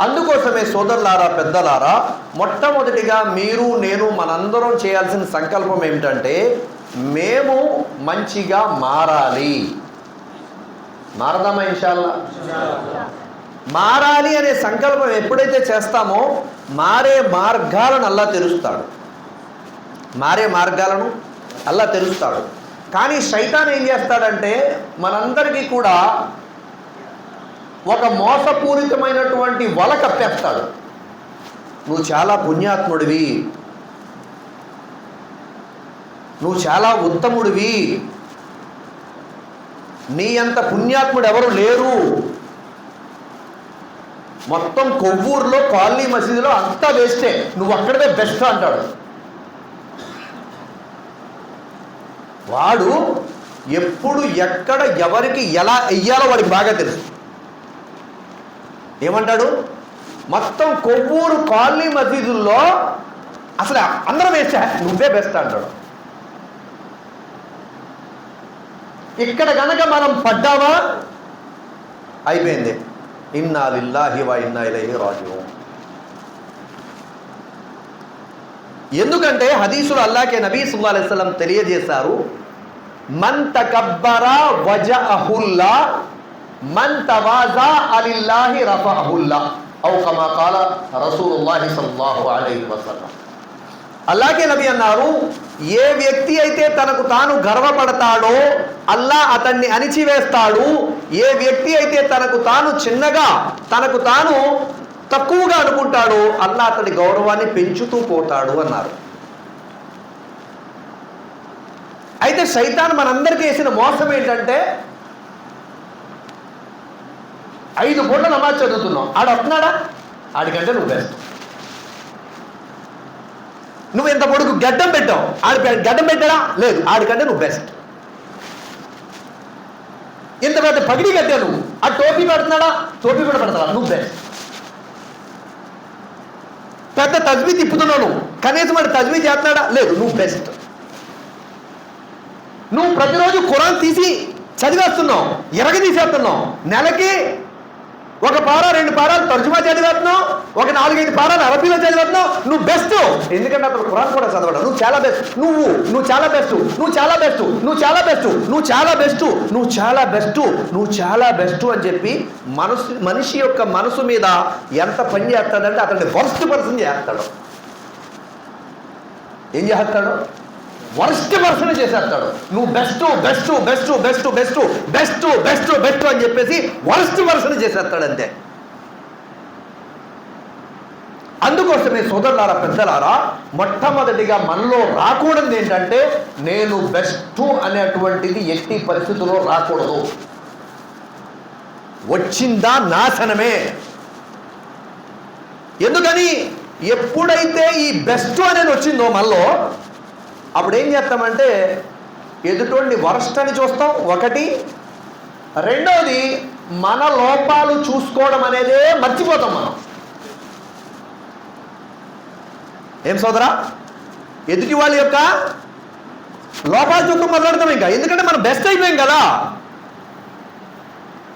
అందుకోసమే సోదరులారా పెద్దలారా మొట్టమొదటిగా మీరు నేను మనందరం చేయాల్సిన సంకల్పం ఏమిటంటే మేము మంచిగా మారాలి. మారదామా ఇన్షాల్లా. మారాలి అనే సంకల్పం ఎప్పుడైతే చేస్తామో మారే మార్గాలను అల్లా తెరుస్తాడు. మారే మార్గాలను అల్లా తెరుస్తాడు. కానీ శైతాన్ ఏం చేస్తాడంటే మనందరికీ కూడా ఒక మోసపూరితమైనటువంటి వల కప్పేస్తాడు. నువ్వు చాలా పుణ్యాత్ముడివి. నువ్వు చాలా ఉత్తముడివి. నీ అంత పుణ్యాత్ముడు ఎవరు లేరు. మొత్తం కొవ్వూరులో కాలనీ మసీదులో అంతా వేస్టే. నువ్వు అక్కడదే బెస్ట్ అంటాడు. వాడు ఎప్పుడు ఎక్కడ ఎవరికి ఎలా వెయ్యాలో వాడికి బాగా తెలుసు. ఏమంటాడు? మొత్తం కొవ్వూరు కాలనీ మసీదుల్లో అసలు అందరం వేసా నువ్వే బెస్ట్ అంటాడు. ఇక్కడ గనక మనం పడ్డామా? అయిపోయింది. ఇన్నా లిల్లాహి వా ఇన్నా ఇలైహి ఎందుకంటే హదీసులు అల్లాకే నబీ సుల్లా అలైస్లం తెలియజేశారు మన్ తకబ్బరా వజఅహుల్లా మన్ తవాజా అలిల్లాహి రఫఅహుల్లా ఔ కమా కాల రసూలుల్లాహి సల్లల్లాహు అలైహి వసల్లం అలాగే నబి అన్నారు ఏ వ్యక్తి అయితే తనకు తాను గర్వపడతాడో అల్లా అతన్ని అణిచివేస్తాడు. ఏ వ్యక్తి అయితే తనకు తాను చిన్నగా తనకు తాను తక్కువగా అనుకుంటాడో అల్లా అతడి గౌరవాన్ని పెంచుతూ పోతాడు అన్నారు. అయితే సైతాన్ మనందరికీ వేసిన మోసం ఏంటంటే ఐదు పూట నమాజ్ చదువుతున్నావు. ఆడు వస్తున్నాడా? ఆడికంటే నువ్వు బెస్ట్ నువ్వు ఇంత పొడుగు గడ్డం పెట్టావు. ఆడి గడ్డం పెట్టాడా? లేదు ఆడికంటే నువ్వు బెస్ట్ ఇంత పెద్ద పగిడి కట్టా నువ్వు. ఆ టోపీ పెడుతున్నాడా? టోపీ కూడా పెడతావా? నువ్వు బెస్ట్ పెద్ద తజ్వీ తిప్పుతున్నావు నువ్వు. కనీసం వాడు తజ్వీ చేస్తున్నాడా? లేదు నువ్వు బెస్ట్ నువ్వు ప్రతిరోజు ఖురాన్ తీసి చదివేస్తున్నావు ఎరగ తీసేస్తున్నావు. నెలకి ఒక పార రెండు పారాలు తర్జుమా చదివేస్తున్నావు ఒక నాలుగైదు పారాలు అరబీలో చదివేస్తున్నావు నువ్వు బెస్ట్ ఎందుకంటే అతను ఖురాన్ కూడా చదవడం. నువ్వు చాలా బెస్ట్ నువ్వు నువ్వు చాలా బెస్ట్ నువ్వు చాలా బెస్ట్ నువ్వు చాలా బెస్ట్ నువ్వు చాలా బెస్ట్ నువ్వు చాలా బెస్ట్ నువ్వు చాలా బెస్ట్ అని చెప్పి మనసు మనిషి యొక్క మనసు మీద ఎంత పని చేస్తాడంటే అతన్ని వర్స్ట్ పర్సన్ చేస్తాడు. ఏం చేస్తాడు? వర్స్ట్ వర్షన్ చేసేస్తాడు. నువ్వు best best best best best best best best అని చెప్పేసి వర్స్ట్ వర్షన్ చేసేస్తాడు అంతే అందుకోసమే సోదరులారా పెద్దలారా మొట్టమొదటిగా మనలో రాకూడదు ఏంటంటే నేను బెస్ట్ అనేటువంటిది ఎట్టి పరిస్థితుల్లో రాకూడదు. వచ్చిందా నాశనమే. ఎందుకని? ఎప్పుడైతే ఈ బెస్ట్ అనేది వచ్చిందో మనలో అప్పుడు ఏం చేస్తామంటే ఎదుటోడిని వరస్ట్ అని చూస్తాం. ఒకటి. రెండవది మన లోపాలు చూసుకోవడం అనేదే మర్చిపోతాం మనం. ఏం సోదరా? ఎదుటి వాళ్ళ యొక్క లోపాలు చూస్తూ మొదలెడతాం ఇంకా. ఎందుకంటే మనం బెస్ట్ అయిపోయాం కదా.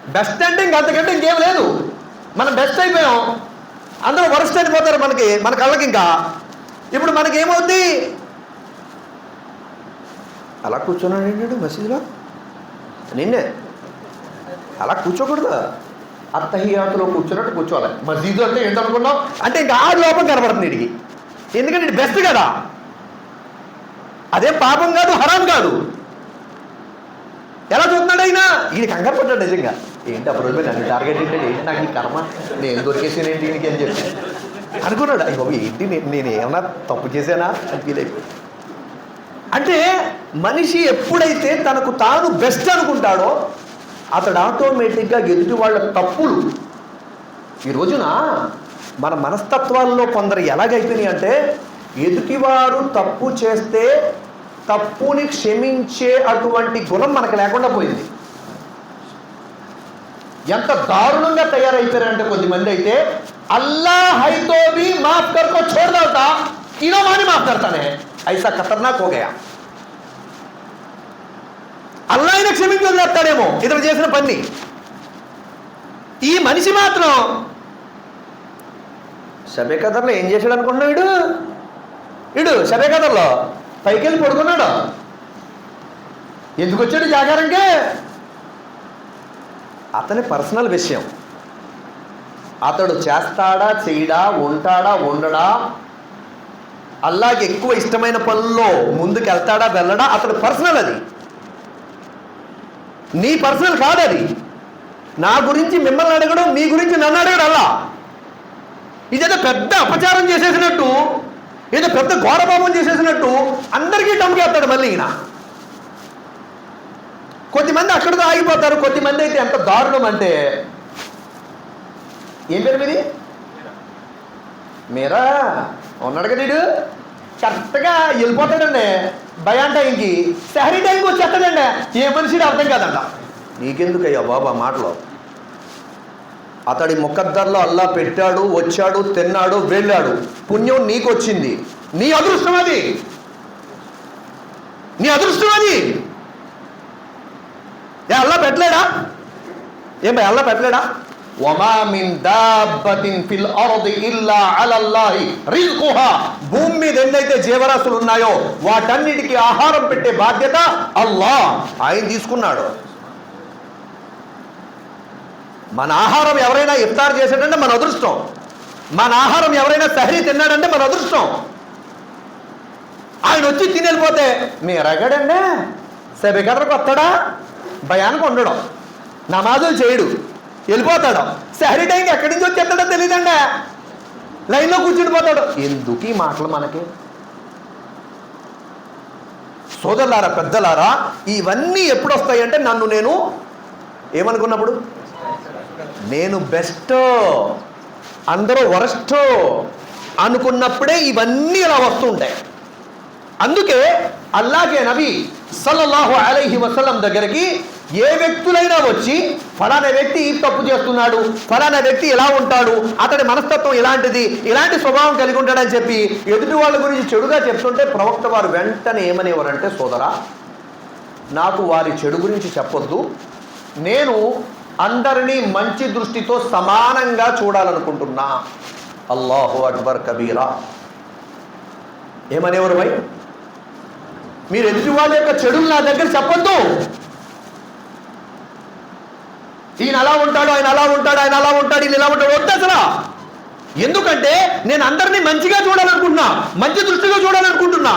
బెస్ట్ అంటే ఇంక అంతకంటే ఇంకేం లేదు. మనం బెస్ట్ అయిపోయాం. అందరూ వరస్ట్ అయిపోతారు మనకి మన కళ్ళకి ఇంకా ఇప్పుడు మనకి ఏమవుద్ది అలా కూర్చున్నాడు ఏంటాడు మసీదులో? నిన్నే. అలా కూర్చోకూడదు? అత్తహియాతులో కూర్చున్నట్టు కూర్చోవాలి. మసీదు అంటే ఏంటనుకున్నావు అంటే ఇంకా ఆ లోపం కనబడుతుంది వీడికి ఎందుకంటే ఇది బెస్ట్ కదా. అదేం పాపం కాదు హరాం కాదు. ఎలా చూస్తున్నాడు అయినా ఈయన కంగారు పడ్డాడు నిజంగా. ఏంటి అప్పుడు రోజు నన్ను టార్గెట్ ఏంటి ఏంటి నాకు ఈ కర్మ? నేను దొరికేసాను ఏంటి అని చెప్పి. అనుకున్నాడు అయ్యో ఏంటి నేను నేను ఏమన్నా తప్పు చేశానా? అని ఫీల్ అయిపోయి అంటే మనిషి ఎప్పుడైతే తనకు తాను బెస్ట్ అనుకుంటాడో అతడు ఆటోమేటిక్గా ఎదుటి వాళ్ళ తప్పులు ఈ రోజున మన మనస్తత్వాల్లో కొందరు ఎలాగైపోయినాయి అంటే ఎదుటివారు తప్పు చేస్తే తప్పుని క్షమించే అటువంటి గుణం మనకు లేకుండా పోయింది ఎంత దారుణంగా తయారైపోయారంటే కొద్దిమంది అయితే అల్లా హైతో भी माफ कर को छोड़ देता तीनों मानी माफ करता है ऐसा खतरनाक हो गया అల్లా ఆయన క్షమించి వదిలేస్తాడేమో. ఇతను చేసిన పని. ఈ మనిషి మాత్రం షబే కదర్లో ఏం చేశాడు అనుకుంటున్నావు ఇడు? ఇడు షబే కథల్లో పైకి వెళ్ళి పడుకున్నాడు. ఎందుకు వచ్చాడు జాగారంకే అతని పర్సనల్ విషయం. అతడు చేస్తాడా చేయడా ఉంటాడా ఉండడా? అల్లాకి ఎక్కువ ఇష్టమైన పనుల్లో ముందుకు వెళ్తాడా వెళ్ళడా? అతడు పర్సనల్ అది. నీ పర్సనల్ కాదు అది నా గురించి మిమ్మల్ని అడగడం మీ గురించి నన్ను అడగడం అలా ఇదేదో పెద్ద అపచారం చేసేసినట్టు ఏదో పెద్ద ఘోరపాపం చేసేసినట్టు అందరికీ టమ్కేస్తాడు మళ్ళీ ఈయన. కొద్దిమంది అక్కడితో ఆగిపోతారు కొద్దిమంది అయితే ఎంత దారుణం అంటే. ఏం పేరు మీది? మీరా? ఉన్నాడు కదా కరెక్ట్గా వెళ్ళిపోతాడండి. భయాన్ టైంకి సహరీ టైంకి వచ్చేస్తాడండి. ఏ మనిషిని అర్థం కాదంట. నీకెందుకయ్యా బాబు ఆ మాటలో? అతడి ముఖద్దర్లో అల్లా పెట్టాడు వచ్చాడు తిన్నాడు వెళ్ళాడు. పుణ్యం నీకు వచ్చింది నీ అదృష్టం అది. నీ అదృష్టం అది. ఏ అల్లా పెట్టలేడా? ఏం భయ్ అల్లా పెట్టలేడా? వమా మిన్ దాబ్బతిన్ ఫిల్ అర్ది ఇల్లా అలల్లాహి రిజ్కుహా భూమి మీద ఎన్నైతే జీవరాశులు ఉన్నాయో వాటన్నిటికీ ఆహారం పెట్టే బాధ్యత అల్లా ఆయన తీసుకున్నాడు. మన ఆహారం ఎవరైనా ఇఫ్తార్ చేశాడంటే మన అదృష్టం. మన ఆహారం ఎవరైనా సహరీ తిన్నాడంటే మన అదృష్టం. ఆయన వచ్చి తినేళ్ళిపోతే మీరు అగడండి సెబికర్రకు వస్తాడా? భయానికి ఉండడం. నమాజులు చేయడు. వెళ్ళిపోతాడు. శారీ టైంకి ఎక్కడి నుంచి వచ్చేస్తాడో తెలియదండి లైన్లో కూర్చుని పోతాడు. ఎందుకు ఈ మాటలు మనకి? సోదరులారా పెద్దలారా ఇవన్నీ ఎప్పుడు వస్తాయంటే నన్ను నేను ఏమనుకున్నప్పుడు? నేను బెస్ట్ అందరూ వరస్ట్ అనుకున్నప్పుడే ఇవన్నీ ఇలా వస్తుంటాయి. అందుకే అల్లాగే నబీ సల్లల్లాహు అలైహి వసలం దగ్గరికి ఏ వ్యక్తులైనా వచ్చి ఫలానా వ్యక్తి ఈ తప్పు చేస్తున్నాడు ఫలానా వ్యక్తి ఎలా ఉంటాడు అతడి మనస్తత్వం ఇలాంటిది ఇలాంటి స్వభావం కలిగి ఉంటాడని చెప్పి ఎదుటి వాళ్ళ గురించి చెడుగా చెప్తుంటే ప్రవక్త వారు వెంటనే ఏమనేవారంటే సోదరా నాకు వారి చెడు గురించి చెప్పొద్దు. నేను అందరినీ మంచి దృష్టితో సమానంగా చూడాలనుకుంటున్నా. అల్లాహు అక్బర్ కబీరా. ఏమనేవారు భయ్ మీరు ఎదుటి వాళ్ళ యొక్క చెడులు నా దగ్గర చెప్పొద్దు. ఈయన అలా ఉంటాడు ఆయన అలా ఉంటాడు ఆయన అలా ఉంటాడు ఈయన ఇలా ఉంటాడు. వద్దు అసలు ఎందుకంటే నేను అందరినీ మంచిగా చూడాలనుకుంటున్నా మంచి దృష్టిగా చూడాలనుకుంటున్నా.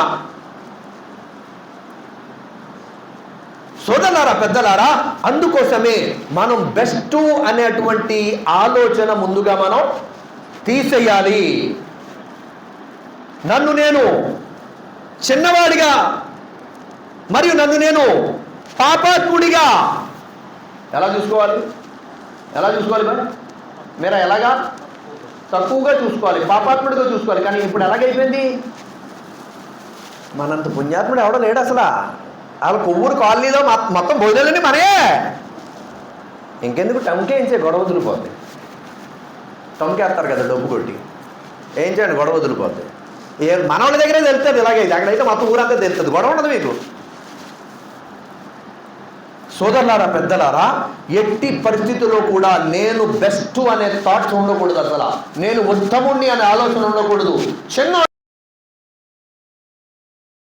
సోదరులారా పెద్దలారా అందుకోసమే మనం బెస్ట్ అనేటువంటి ఆలోచన ముందుగా మనం తీసేయాలి. నన్ను నేను చిన్నవాడిగా మరియు నన్ను నేను పాపాత్ముడిగా ఎలా చూసుకోవాలి? ఎలా చూసుకోవాలి మరి మీరు ఎలాగా? తక్కువగా చూసుకోవాలి పాపాత్ముడిగా చూసుకోవాలి. కానీ ఇప్పుడు ఎలాగైపోయింది? మనంత పుణ్యాత్ముడు ఎవడో లేడు అసలు. వాళ్ళ కొవ్వూరు కాలనీలో మొత్తం భోజనాలన్నీ మనే ఇంకెందుకు టంకేయించే గొడవ వదిలిపోద్ది. టంకేస్తారు కదా డబ్బు కొట్టి. ఏం చేయండి గొడవ వదిలిపోద్ది. ఏ మనవాళ్ళ దగ్గరే తెలుస్తుంది ఇలాగైతే. అక్కడైతే మొత్తం ఊరంతా తెలుస్తుంది గొడవ ఉండదు మీకు. సోదరులారా పెద్దలారా ఎట్టి పరిస్థితుల్లో కూడా నేను బెస్ట్ అనే థాట్స్ ఉండకూడదు అసలు. నేను ఉత్తముణ్ణి అనే ఆలోచన ఉండకూడదు. చిన్న